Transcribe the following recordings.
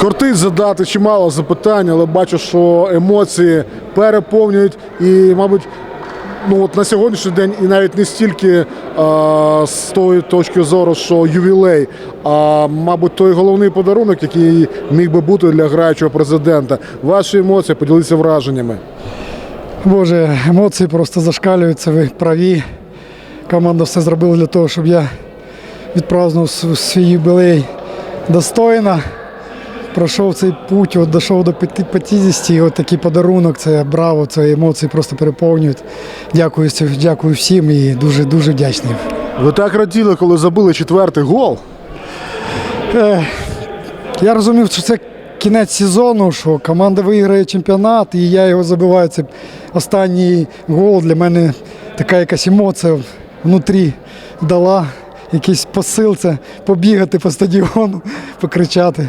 Кортить задати чимало запитань, але бачу, що емоції переповнюють і, мабуть, ну от на сьогоднішній день і навіть не стільки а, з тої точки зору, що ювілей, а мабуть, той головний подарунок, який міг би бути для граючого президента. Ваші емоції поділіться враженнями. Боже, емоції просто зашкалюються, ви праві. Команда все зробила для того, щоб я відпразнував свій юбілей достойно. Пройшов цей путь, от дійшов до п'яти- 50, і от такий подарунок, це браво, це емоції просто переповнюють. Дякую, дякую всім і дуже дуже вдячний. Ви так раділи, коли забили четвертий гол. Я розумів, що це кінець сезону, що команда виграє чемпіонат, і я його забиваю. Це останній гол для мене така якась емоція внутрі дала. Якийсь посил це побігати по стадіону, покричати.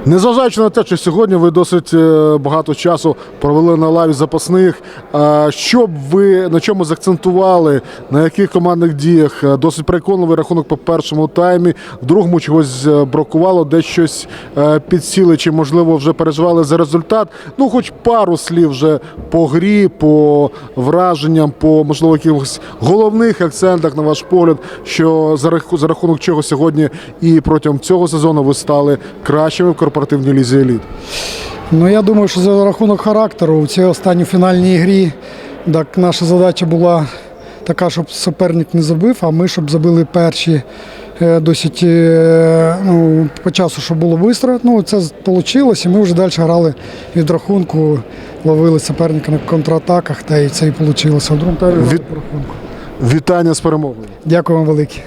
Незважаючи на те, що сьогодні ви досить е, багато часу провели на лаві запасних. а Що б ви на чому закцентували, на яких командних діях? Е, Досить переконливий рахунок по першому таймі, в другому чогось е, бракувало, десь щось е, підсіли, чи можливо вже переживали за результат. Ну, хоч пару слів вже по грі, по враженням, по можливо якихось головних акцентах на ваш погляд, що за рахунок чого сьогодні і протягом цього сезону ви стали кращими в корпоративній лізі еліт. Ну я думаю, що за рахунок характеру у цій останній фінальній грі так, наша задача була така, щоб суперник не забив, а ми щоб забили перші е, досить е, ну, по часу, щоб було швидко. Ну, це вийшло, і ми вже далі грали від рахунку, ловили суперника на контратаках, та і це і вийшло. В другому таймі грали рахунку. Вітання з перемогою. Дякую вам велике.